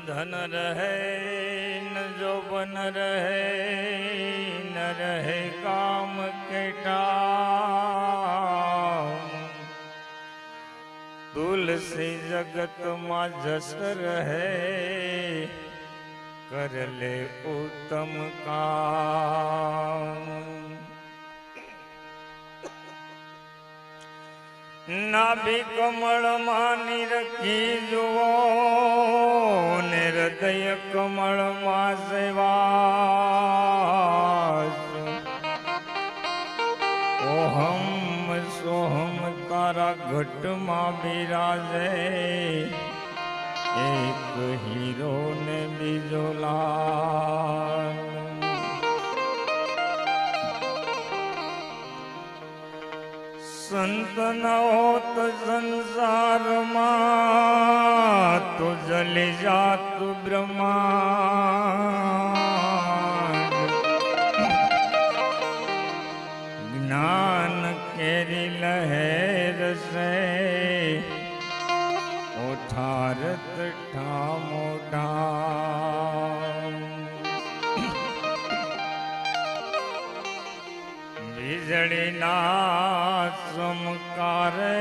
ધન રહે ન જોબન રહે ન રહે કામ કેટા તુલસી જગતમાં જસ રહે કરલે ઉત્તમ કામ નાભી કમળમાં નિરખી રખી જુઓ ને હૃદય કમળમાં સેવા ઓહમ સોહમ તારા ઘટમાં બિરાજે, એક હીરો ને બીજો લાલ સંત ન હોત સંસારમાં તો જલી જાત બ્રહ્મા જ્ઞાન કેરી લહેર સે. ઓઠારત ઠામોઠા વીજળીના ચમકારે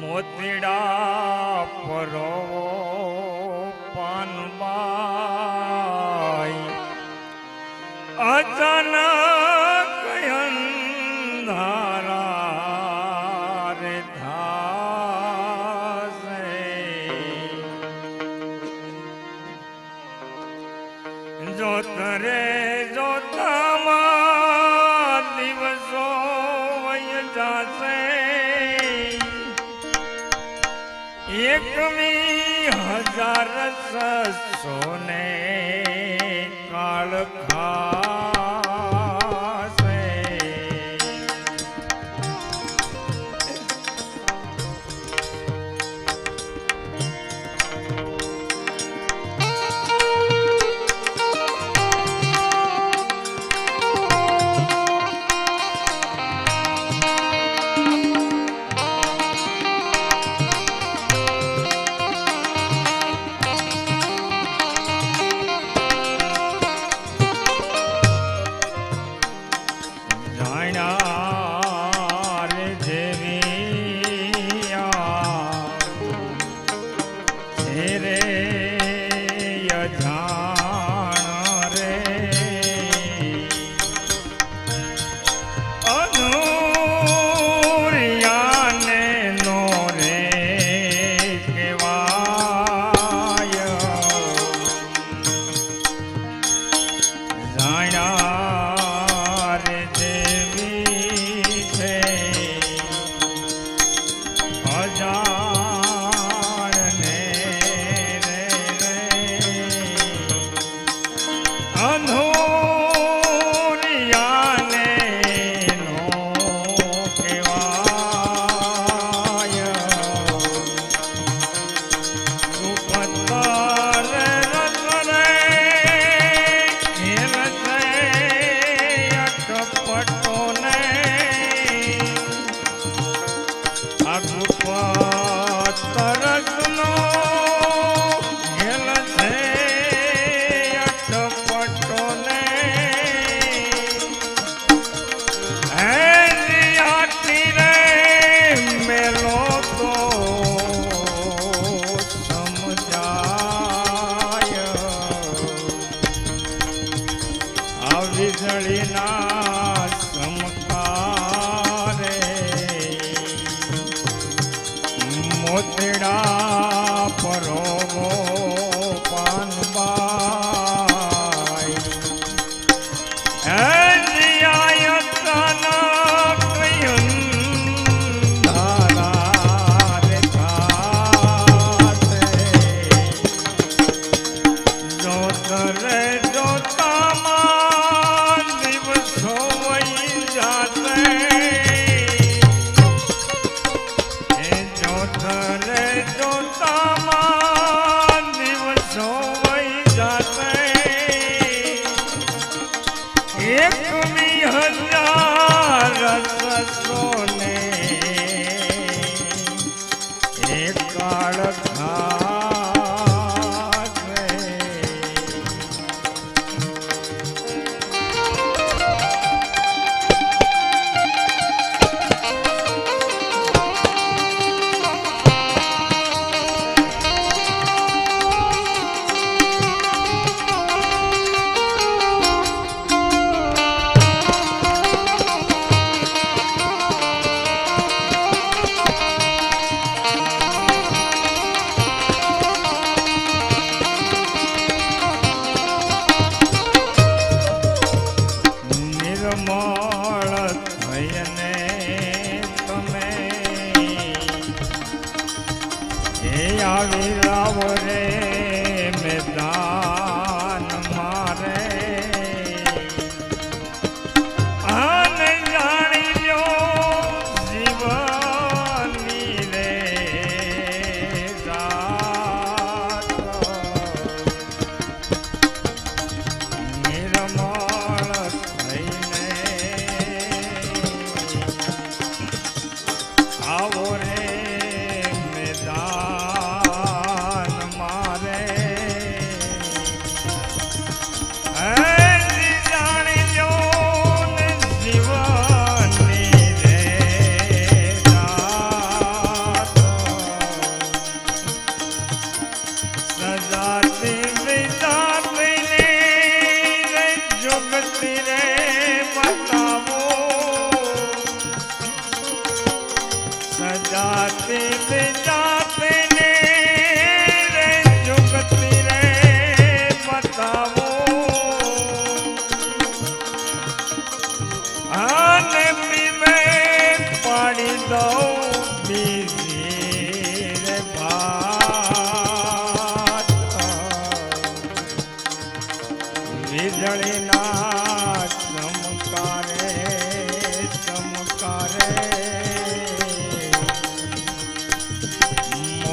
મોતીડા પરો પાનબાઈ. અચાનક અંધારા રે થાશે. જોત એકવી હજાર સસો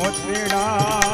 મોતીડા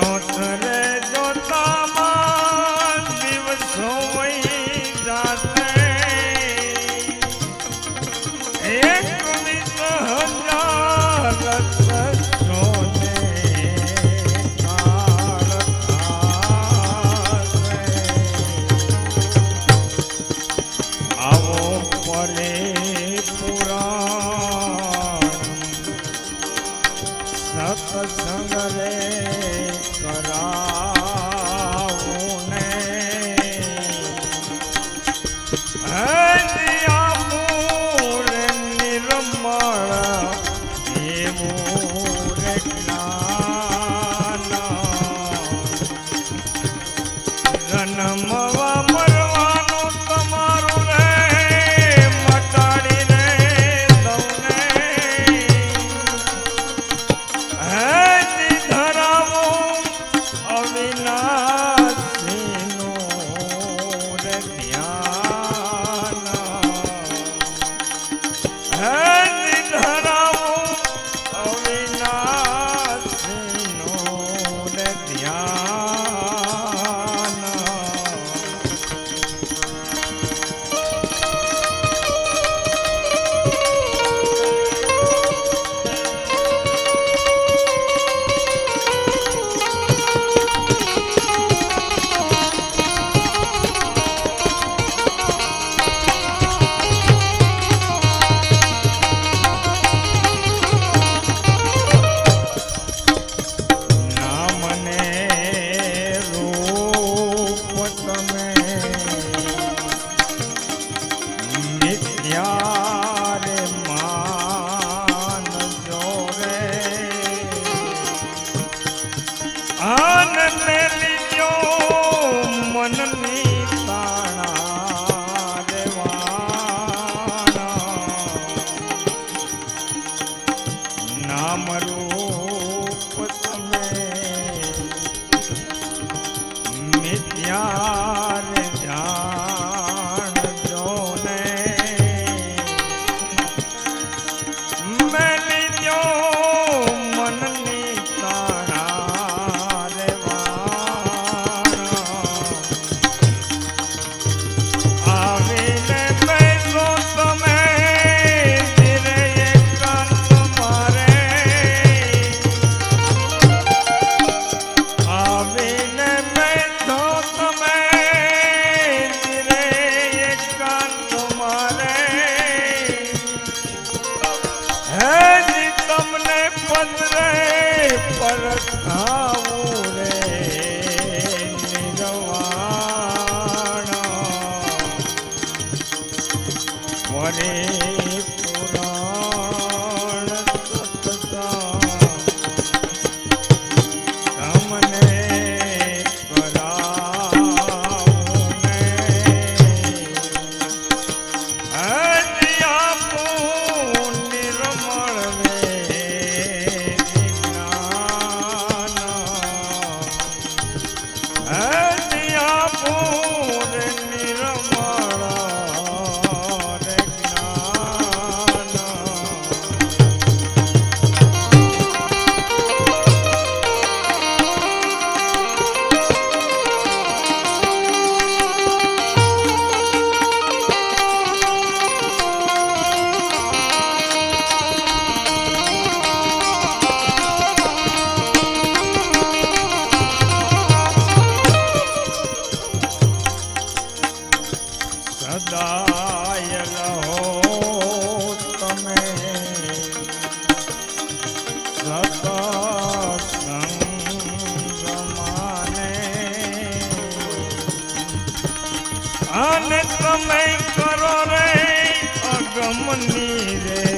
don't turn. Ah! Amen. রে અને તમે કરો રે અગમની રે.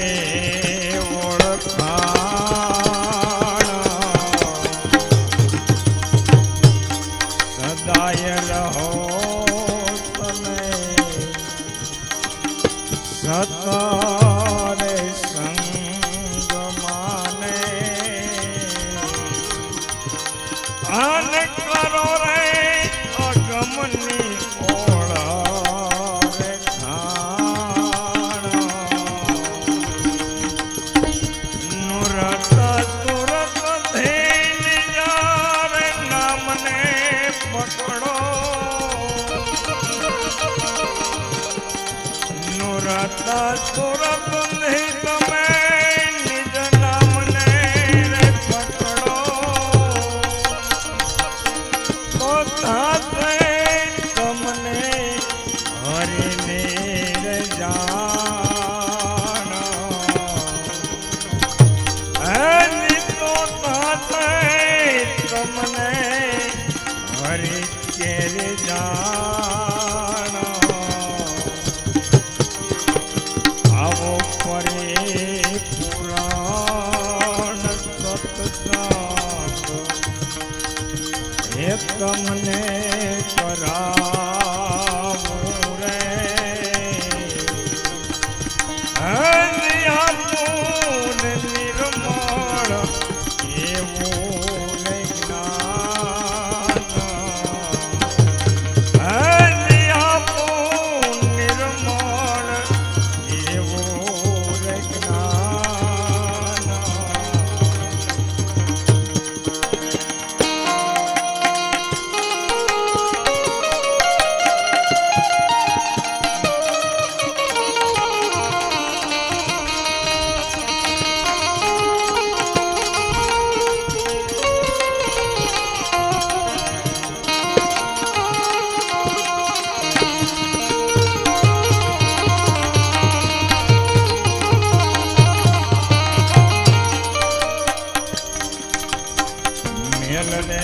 જલને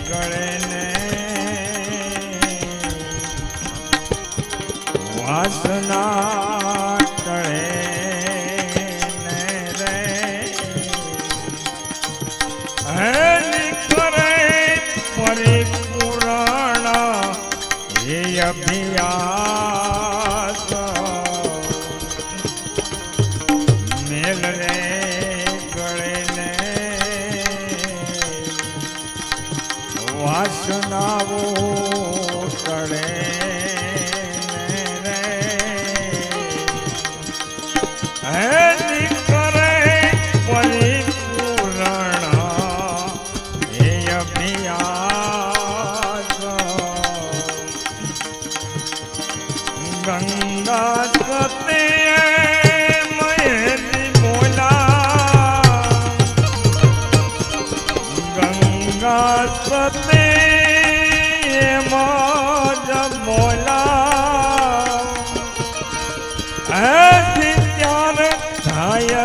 કળે ને વાસના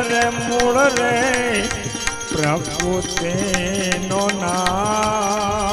રે મૂળ રે પ્રકૃતિનો નાશ હે